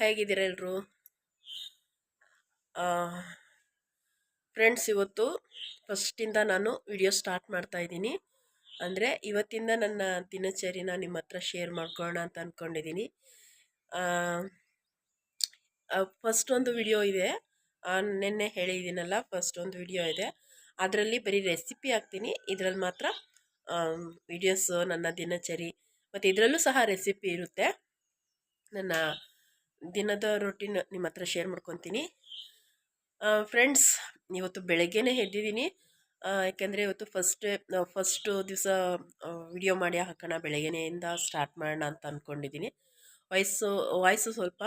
ಹೇಗಿದ್ದೀರಾ ಎಲ್ಲರೂ ಫ್ರೆಂಡ್ಸ್ ಇವತ್ತು ಫಸ್ಟಿಂದ ನಾನು ವಿಡಿಯೋ ಸ್ಟಾರ್ಟ್ ಮಾಡ್ತಾ ಇದ್ದೀನಿ. ಅಂದರೆ ಇವತ್ತಿಂದ ನನ್ನ ದಿನಚರಿನ ನಿಮ್ಮ ಹತ್ರ ಶೇರ್ ಮಾಡ್ಕೊಳ್ಳೋಣ ಅಂತ ಅಂದ್ಕೊಂಡಿದ್ದೀನಿ ಫಸ್ಟ್ ಒಂದು ವಿಡಿಯೋ ಇದೆ. ನಿನ್ನೆ ಹೇಳಿದ್ದೀನಲ್ಲ ಫಸ್ಟ್ ಒಂದು ವಿಡಿಯೋ ಇದೆ. ಅದರಲ್ಲಿ ಬರೀ ರೆಸಿಪಿ ಹಾಕ್ತೀನಿ. ಇದರಲ್ಲಿ ಮಾತ್ರ ವಿಡಿಯೋಸು ನನ್ನ ದಿನಚರಿ, ಮತ್ತು ಇದರಲ್ಲೂ ಸಹ ರೆಸಿಪಿ ಇರುತ್ತೆ. ನನ್ನ ದಿನದ ರೊಟೀನ್ ನಿಮ್ಮ ಹತ್ರ ಶೇರ್ ಮಾಡ್ಕೊತೀನಿ. ಫ್ರೆಂಡ್ಸ್ ಇವತ್ತು ಬೆಳಗ್ಗೆನೇ ಎದ್ದಿದ್ದೀನಿ. ಯಾಕೆಂದರೆ ಇವತ್ತು ಫಸ್ಟ್ ಫಸ್ಟು ದಿವಸ ವಿಡಿಯೋ ಮಾಡಿ ಹಾಕೋಣ ಬೆಳಗ್ಗೆನೆಯಿಂದ ಸ್ಟಾರ್ಟ್ ಮಾಡೋಣ ಅಂತ ಅಂದ್ಕೊಂಡಿದ್ದೀನಿ ವಾಯ್ಸು ವಾಯ್ಸು ಸ್ವಲ್ಪ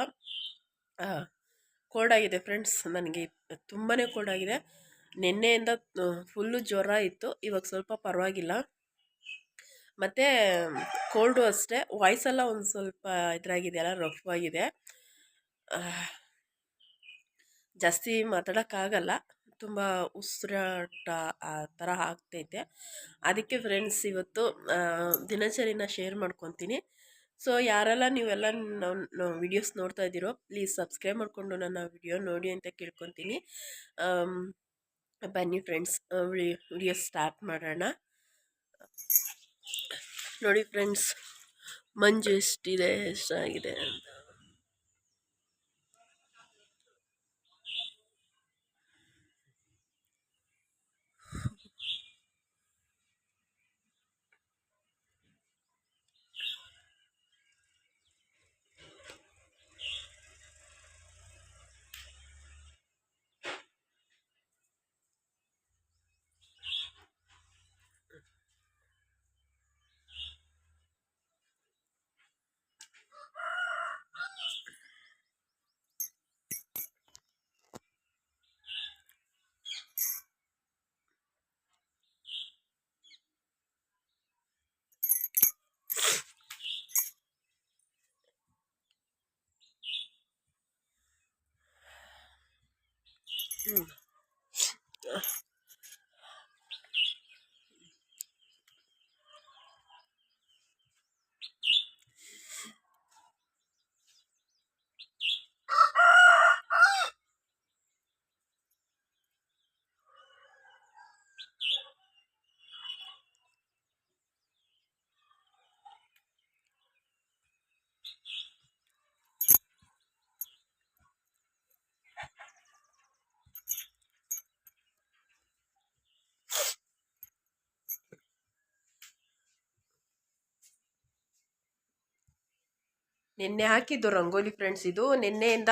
ಕೋಲ್ಡ್ ಆಗಿದೆ ಫ್ರೆಂಡ್ಸ್ ನನಗೆ ತುಂಬಾ ಕೋಲ್ಡ್ ಆಗಿದೆ. ನಿನ್ನೆಯಿಂದ ಫುಲ್ಲು ಜ್ವರ ಇತ್ತು, ಇವಾಗ ಸ್ವಲ್ಪ ಪರವಾಗಿಲ್ಲ. ಮತ್ತು ಕೋಲ್ಡು ಅಷ್ಟೇ ವಾಯ್ಸೆಲ್ಲ ಒಂದು ಸ್ವಲ್ಪ ಇದ್ರಾಗಿದೆಯಲ್ಲ ರಫ್ ಆಗಿದೆ. ಜಾಸ್ತಿ ಮಾತಾಡೋಕ್ಕಾಗಲ್ಲ. ತುಂಬ ಉಸಿರಾಟ ಆ ಥರ ಆಗ್ತೈತೆ. ಅದಕ್ಕೆ ಫ್ರೆಂಡ್ಸ್ ಇವತ್ತು ದಿನಚರಿನ ಶೇರ್ ಮಾಡ್ಕೊತೀನಿ. ಸೊ ಯಾರೆಲ್ಲ ನೀವೆಲ್ಲ ನನ್ನ ವಿಡಿಯೋಸ್ ನೋಡ್ತಾ ಇದ್ದೀರೋ ಪ್ಲೀಸ್ ಸಬ್ಸ್ಕ್ರೈಬ್ ಮಾಡಿಕೊಂಡು ನನ್ನ ವಿಡಿಯೋ ನೋಡಿ ಅಂತ ಕೇಳ್ಕೊತೀನಿ. ಬನ್ನಿ ಫ್ರೆಂಡ್ಸ್ ವಿಡಿಯೋ ಸ್ಟಾರ್ಟ್ ಮಾಡೋಣ. ನೋಡಿ ಫ್ರೆಂಡ್ಸ್ ಮಂಜು ಎಷ್ಟಿದೆ, ಎಷ್ಟಾಗಿದೆ ಅಂತ. 嗯，对。ನಿನ್ನೆ ಹಾಕಿದ್ದು ರಂಗೋಲಿ ಫ್ರೆಂಡ್ಸ್ ಇದು. ನಿನ್ನೆಯಿಂದ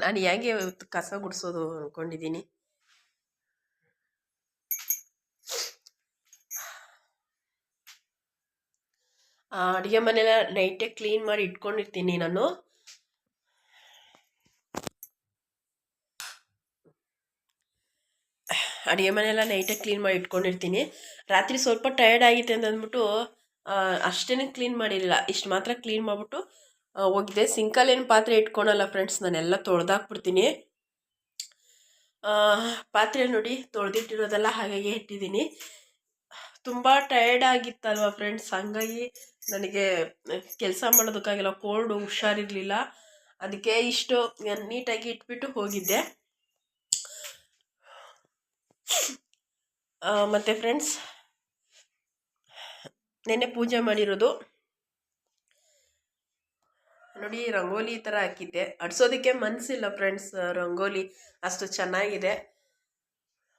ನಾನು ಹೇಗೆ ಕಸ ಗುಡಿಸೋದು ಅಂದ್ಕೊಂಡಿದ್ದೀನಿ ಅಡುಗೆ ಮನೆಯೆಲ್ಲ ನೈಟೇ ಕ್ಲೀನ್ ಮಾಡಿ ಇಟ್ಕೊಂಡಿರ್ತೀನಿ ನಾನು. ಅಡುಗೆ ಮನೆಯೆಲ್ಲ ನೈಟೇ ಕ್ಲೀನ್ ಮಾಡಿ ಇಟ್ಕೊಂಡಿರ್ತೀನಿ. ರಾತ್ರಿ ಸ್ವಲ್ಪ ಟಯರ್ಡ್ ಆಗಿತ್ತು ಅಂತ ಅಂದ್ಬಿಟ್ಟು ಅಷ್ಟೇ ಕ್ಲೀನ್ ಮಾಡಿರಲಿಲ್ಲ. ಇಷ್ಟು ಮಾತ್ರ ಕ್ಲೀನ್ ಮಾಡಿಬಿಟ್ಟು ಹೋಗಿದ್ದೆ. ಸಿಂಕಲ್ಲಿ ಏನು ಪಾತ್ರೆ ಇಟ್ಕೊಳಲ್ಲ ಫ್ರೆಂಡ್ಸ್ ನಾನೆಲ್ಲ ತೊಳೆದಾಕ್ಬಿಡ್ತೀನಿ. ಪಾತ್ರೆ ನೋಡಿ ತೊಳೆದಿಟ್ಟಿರೋದೆಲ್ಲ ಹಾಗಾಗಿ ಇಟ್ಟಿದ್ದೀನಿ. ತುಂಬ ಟಯರ್ಡ್ ಆಗಿತ್ತಲ್ವ ಫ್ರೆಂಡ್ಸ್ ಹಂಗಾಗಿ ನನಗೆ ಕೆಲಸ ಮಾಡೋದಕ್ಕಾಗಿಲ್ಲ ಕೋಲ್ಡು ಹುಷಾರಿರಲಿಲ್ಲ. ಅದಕ್ಕೆ ಇಷ್ಟು ನೀಟಾಗಿ ಇಟ್ಬಿಟ್ಟು ಹೋಗಿದ್ದೆ. ಮತ್ತೆ ಫ್ರೆಂಡ್ಸ್ ನೆನ್ನೆ ಪೂಜೆ ಮಾಡಿರೋದು. ನೋಡಿ, ರಂಗೋಲಿ ಈ ಥರ ಹಾಕಿದ್ದೆ. ಅಡ್ಸೋದಕ್ಕೆ ಮನಸ್ಸಿಲ್ಲ ಫ್ರೆಂಡ್ಸ್ ರಂಗೋಲಿ ಅಷ್ಟು ಚೆನ್ನಾಗಿದೆ.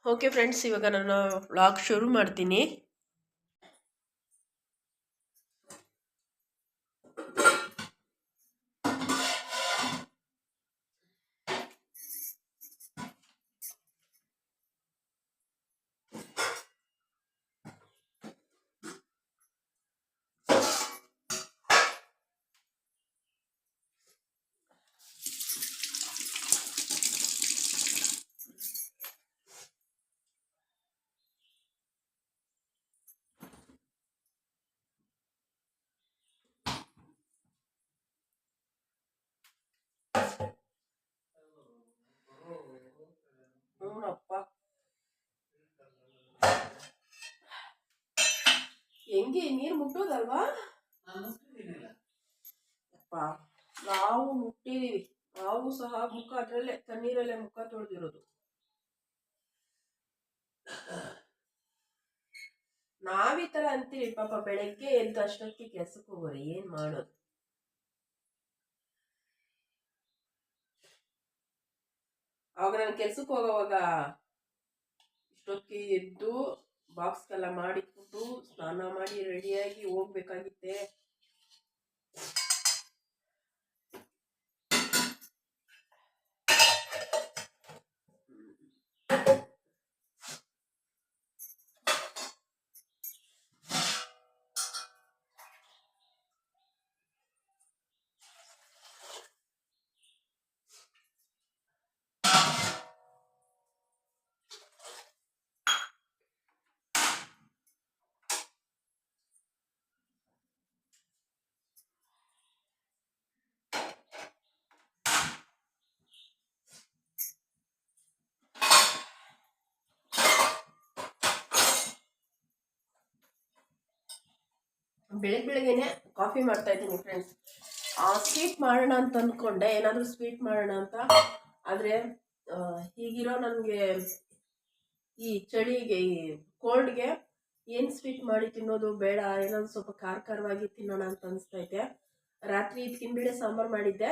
ಓಕೆ ಫ್ರೆಂಡ್ಸ್ ಇವಾಗ ನಾನು ವ್ಲಾಗ್ ಶುರು ಮಾಡ್ತೀನಿ. ಹ್ಞೂನಪ್ಪ ಹೆಂಗೆ ನೀರು ಮುಟ್ಟೋದಲ್ವಾ? ಅಪ್ಪ ನಾವು ಮುಟ್ಟಿದೀವಿ. ನಾವು ಸಹ ಮುಖ ಅದರಲ್ಲೇ, ತಣ್ಣೀರಲ್ಲೇ ಮುಖ ತೊಳೆದಿರೋದು. ನಾವೀ ತರ ಅಂತೀವಿ, ಪಾಪ ಬೆಳಗ್ಗೆ ಎದ್ದು ಅಷ್ಟೊತ್ತಿಗೆ ಕೆಲಸಕ್ಕೆ ಹೋಗೋರು, ಏನ್ ಮಾಡೋದು? ಅವಾಗ ನಾನು ಕೆಲ್ಸಕ್ಕೆ ಹೋಗೋವಾಗ ಇಷ್ಟೊತ್ತಿಗೆ ಎದ್ದು ಬಾಕ್ಸ್ಗೆಲ್ಲ ಮಾಡಿಟ್ಬಿಟ್ಟು ಸ್ನಾನ ಮಾಡಿ ರೆಡಿಯಾಗಿ ಹೋಗ್ಬೇಕಾಗಿತ್ತೆ. ಬೆಳಗ್ಗೆ ಬೆಳಗ್ಗೆನೆ ಕಾಫಿ ಮಾಡ್ತಾ ಇದ್ದೀನಿ ಫ್ರೆಂಡ್ಸ್ ಸ್ವೀಟ್ ಮಾಡೋಣ ಅಂತ ಅಂದ್ಕೊಂಡೆ ಏನಾದರೂ ಸ್ವೀಟ್ ಮಾಡೋಣ ಅಂತ. ಆದರೆ ಹೀಗಿರೋ ನನಗೆ ಈ ಚಳಿಗೆ, ಈ ಕೋಲ್ಡ್ಗೆ ಏನು ಸ್ವೀಟ್ ಮಾಡಿ ತಿನ್ನೋದು ಬೇಡ, ಏನಾದರೂ ಸ್ವಲ್ಪ ಖಾರ ಖಾರವಾಗಿ ತಿನ್ನೋಣ ಅಂತ ಅನಿಸ್ತೈತೆ ರಾತ್ರಿ ಇದಕ್ಕಿನ ಬೇಳೆ ಸಾಂಬಾರು ಮಾಡಿದ್ದೆ.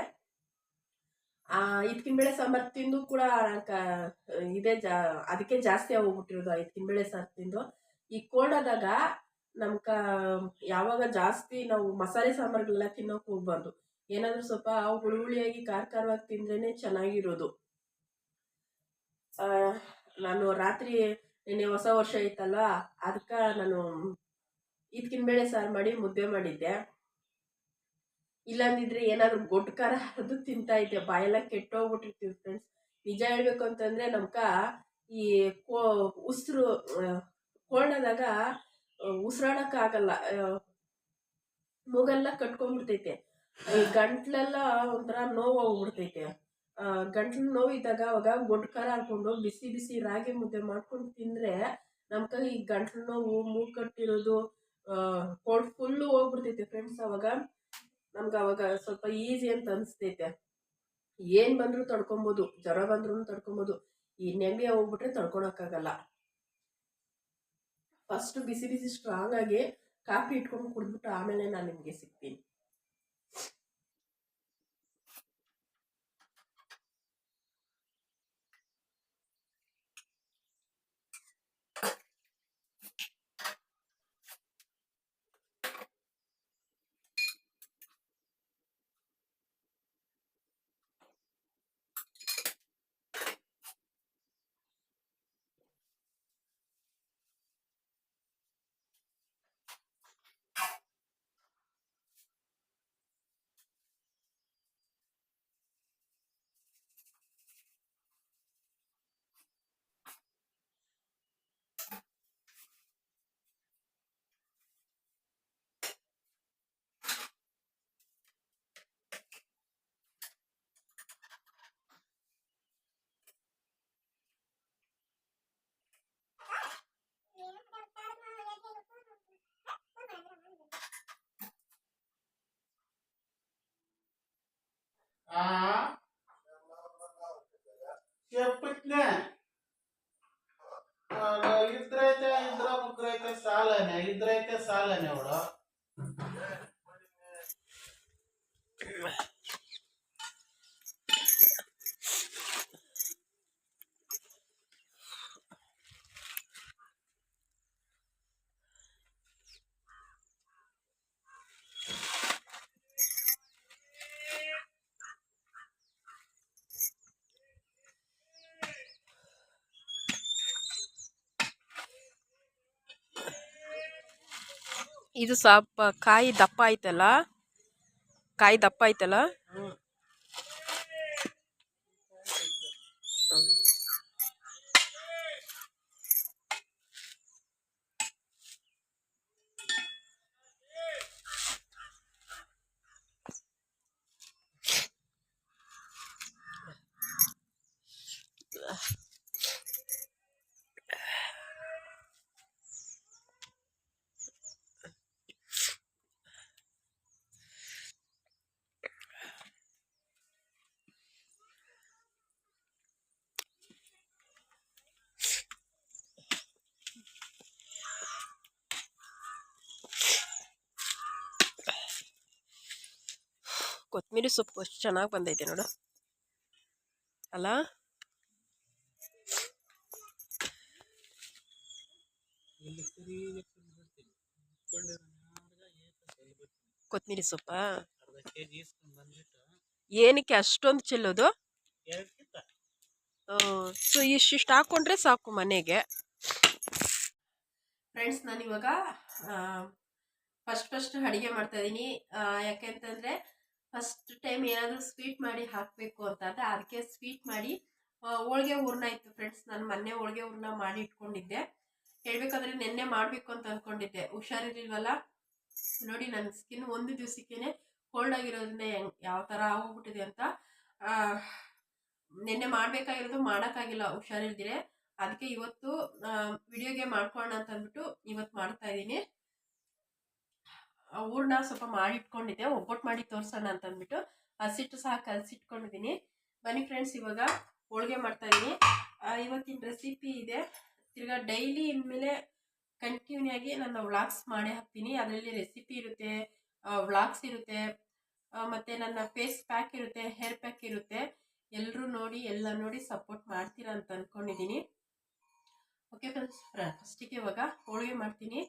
ಇದಕ್ಕಿನ ಬೇಳೆ ಸಾಂಬಾರು ತಿಂದು ಕೂಡ ಇದೇ ಜಾ, ಅದಕ್ಕೆ ಜಾಸ್ತಿ ಆಗೋಗ್ಬಿಟ್ಟಿರೋದು ಇದಕ್ಕಿನ ಬೇಳೆ ಸಾರು ತಿಂದು. ಈ ಕೋಲ್ಡ್ ಆದಾಗ ನಮ್ಕ ಯಾವಾಗ ಜಾಸ್ತಿ ನಾವು ಮಸಾಲೆ ಸಾಂಬಾರ್ಗಳೆಲ್ಲ ತಿನ್ನೋಕೆ ಹೋಗ್ಬಾರ್ದು. ಏನಾದರೂ ಸ್ವಲ್ಪ ಹುಳಿ ಹುಳಿಯಾಗಿ ಖಾರ ಖಾರವಾಗಿ ತಿಂದ್ರೇ ಚೆನ್ನಾಗಿರೋದು. ನಾನು ರಾತ್ರಿ ನಿನ್ನೆ ಹೊಸ ವರ್ಷ ಇತ್ತಲ್ವ? ಅದಕ್ಕೆ ನಾನು ಇದಕ್ಕಿನ ಬೇಳೆ ಸಾರು ಮಾಡಿ ಮುದ್ದೆ ಮಾಡಿದ್ದೆ. ಇಲ್ಲಾಂದಿದ್ರೆ ಏನಾದರೂ ಗೊಡ್ಡು ಖಾರ ಅದು ತಿಂತಾ ಇದ್ದೆ. ಬಾಯೆಲ್ಲ ಕೆಟ್ಟೋಗ್ಬಿಟ್ಟಿರ್ತೀವಿ ಫ್ರೆಂಡ್ಸ್ ನಿಜ ಹೇಳ್ಬೇಕು ಅಂತಂದರೆ ನಮ್ಕ ಈ ಕೋ ಉಸಿರು ಕೋಲ್ಡಾದಾಗ ಉಸಿರಾಡೋಕ್ಕಾಗಲ್ಲ ಮೂಗೆಲ್ಲ ಕಟ್ಕೊಂಡ್ಬಿಡ್ತೈತೆ. ಈ ಗಂಟ್ಲೆಲ್ಲ ಒಂಥರ ನೋವು ಹೋಗ್ಬಿಡ್ತೈತೆ ಗಂಟ್ಲು ನೋವಿದ್ದಾಗ ಅವಾಗ ಗೊಡ್ಡು ಖಾರ ಹಾಕೊಂಡು ಬಿಸಿ ಬಿಸಿ ರಾಗಿ ಮುದ್ದೆ ಮಾಡ್ಕೊಂಡು ತಿಂದರೆ ಕೈ ಈ ಗಂಟ್ಲು ನೋವು, ಮೂಗು ಕಟ್ಟಿರೋದು ಕೋಲ್ಡ್ ಫುಲ್ಲು ಹೋಗ್ಬಿಡ್ತೈತೆ ಫ್ರೆಂಡ್ಸ್ ಅವಾಗ. ನಮ್ಗೆ ಅವಾಗ ಸ್ವಲ್ಪ ಈಸಿ ಅಂತ ಅನಿಸ್ತೈತೆ. ಏನು ಬಂದರೂ ತಡ್ಕೊಬೋದು, ಜ್ವರ ಬಂದ್ರೂ ತಡ್ಕೊಬೋದು. ಈ ನೆಗಡಿ ಹೋಗ್ಬಿಟ್ರೆ ತಡ್ಕೊಳಕ್ಕಾಗಲ್ಲ. ಫಸ್ಟ್ ಬಿಸಿ ಬಿಸಿ ಸ್ಟ್ರಾಂಗ್ ಆಗಿ ಕಾಫಿ ಇಟ್ಕೊಂಡು ಕುಡಿದ್ಬಿಟ್ಟು ಆಮೇಲೆ ನಾನು ನಿಮಗೆ ಸಿಗ್ತೀನಿ. ಇದು ಸ್ವಲ್ಪ ಕಾಯಿ ದಪ್ಪ ಆಯ್ತಲ್ಲ? ಕಾಯಿ ದಪ್ಪ ಆಯ್ತಲ್ಲ? ಕೊತ್ತಂಬರಿ ಸೊಪ್ಪು ಅಷ್ಟು ಚೆನ್ನಾಗಿ ಬಂದೈತೆ ನೋಡು. ಅಲ್ಲ? ಕೊತ್ತಂಬರಿ ಸೊಪ್ಪ? ಏನಕ್ಕೆ ಅಷ್ಟೊಂದು ಚೆಲ್ಲೋದು? ಸೊ ಇಷ್ಟಿಷ್ಟು ಹಾಕ್ಕೊಂಡ್ರೆ ಸಾಕು ಮನೆಗೆ. ಫ್ರೆಂಡ್ಸ್ ನಾನಿವಾಗ ಫಸ್ಟ್ ಫಸ್ಟ್ ಅಡುಗೆ ಮಾಡ್ತಾ ಇದ್ದೀನಿ ಯಾಕೆಂತಂದರೆ ಫಸ್ಟ್ ಟೈಮ್ ಏನಾದರೂ ಸ್ವೀಟ್ ಮಾಡಿ ಹಾಕಬೇಕು ಅಂತ ಅಂದರೆ ಅದಕ್ಕೆ ಸ್ವೀಟ್ ಮಾಡಿ ಹೋಳಿಗೆ ಹೂರ್ಣ ಇತ್ತು ಫ್ರೆಂಡ್ಸ್ ನಾನು ಮೊನ್ನೆ ಹೋಳಿಗೆ ಹೂರ್ಣ ಮಾಡಿ ಇಟ್ಕೊಂಡಿದ್ದೆ. ಹೇಳ್ಬೇಕಂದ್ರೆ ನಿನ್ನೆ ಮಾಡಬೇಕು ಅಂತ ಅಂದ್ಕೊಂಡಿದ್ದೆ ಹುಷಾರಿರ್ಲಿಲ್ವಲ್ಲ? ನೋಡಿ ನನ್ನ ಸ್ಕಿನ್ ಒಂದು ದಿವಸಕ್ಕೇನೆ ಕೋಲ್ಡ್ ಆಗಿರೋದ್ರಿಂದ ಯಾವ ಥರ ಆಗೋಗ್ಬಿಟ್ಟಿದೆ ಅಂತ ನಿನ್ನೆ ಮಾಡಬೇಕಾಗಿರೋದು ಮಾಡೋಕ್ಕಾಗಿಲ್ಲ, ಹುಷಾರಿಲ್ದಿರೆ. ಅದಕ್ಕೆ ಇವತ್ತು ವಿಡಿಯೋಗೆ ಮಾಡ್ಕೊಳ್ಳೋಣ ಅಂತ ಅಂದ್ಬಿಟ್ಟು ಇವತ್ತು ಮಾಡ್ತಾ ಇದ್ದೀನಿ. ಹೂರ್ಣ ಸ್ವಲ್ಪ ಮಾಡಿ ಇಟ್ಕೊಂಡಿದ್ದೆ ಒಬ್ಬಟ್ಟು ಮಾಡಿ ತೋರಿಸೋಣ ಅಂತ ಅಂದ್ಬಿಟ್ಟು ಹಸಿಟ್ಟು ಸಹ ಕಲಸಿಟ್ಕೊಂಡಿದ್ದೀನಿ ಬನ್ನಿ ಫ್ರೆಂಡ್ಸ್ ಇವಾಗ ಹೋಳಿಗೆ ಮಾಡ್ತಾ ಇದ್ದೀನಿ ಇವತ್ತಿನ ರೆಸಿಪಿ ಇದೆ. ತಿರ್ಗಾ ಡೈಲಿ ಇನ್ಮೇಲೆ ಕಂಟಿನ್ಯೂ ಆಗಿ ನಾನು ವ್ಲಾಗ್ಸ್ ಮಾಡೇ ಹಾಕ್ತೀನಿ. ಅದರಲ್ಲಿ ರೆಸಿಪಿ ಇರುತ್ತೆ ವ್ಲಾಗ್ಸ್ ಇರುತ್ತೆ ಮತ್ತೆ ನನ್ನ ಫೇಸ್ ಪ್ಯಾಕ್ ಇರುತ್ತೆ ಹೇರ್ ಪ್ಯಾಕ್ ಇರುತ್ತೆ. ಎಲ್ಲರೂ ನೋಡಿ, ಎಲ್ಲ ನೋಡಿ ಸಪೋರ್ಟ್ ಮಾಡ್ತೀರಾ ಅಂತ ಅಂದ್ಕೊಂಡಿದ್ದೀನಿ ಓಕೆ ಫ್ರೆಂಡ್ಸ್ ಫಸ್ಟಿಗೆ ಇವಾಗ ಹೋಳಿಗೆ ಮಾಡ್ತೀನಿ.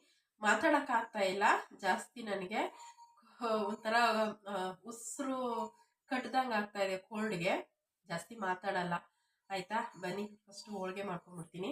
ಮಾತಾಡೋಕ್ಕಾಗ್ತಾ ಇಲ್ಲ. ಜಾಸ್ತಿ ನನಗೆ. ಒಂಥರ ಉಸಿರು ಕಟ್ದಂಗೆ ಆಗ್ತಾ ಇದೆ ಕೋಲ್ಡ್ಗೆ ಜಾಸ್ತಿ ಮಾತಾಡಲ್ಲ. ಆಯಿತಾ? ಬನ್ನಿ ಫಸ್ಟು ಹೋಳಿಗೆ ಮಾಡ್ಕೊಂಡ್ಬಿಡ್ತೀನಿ.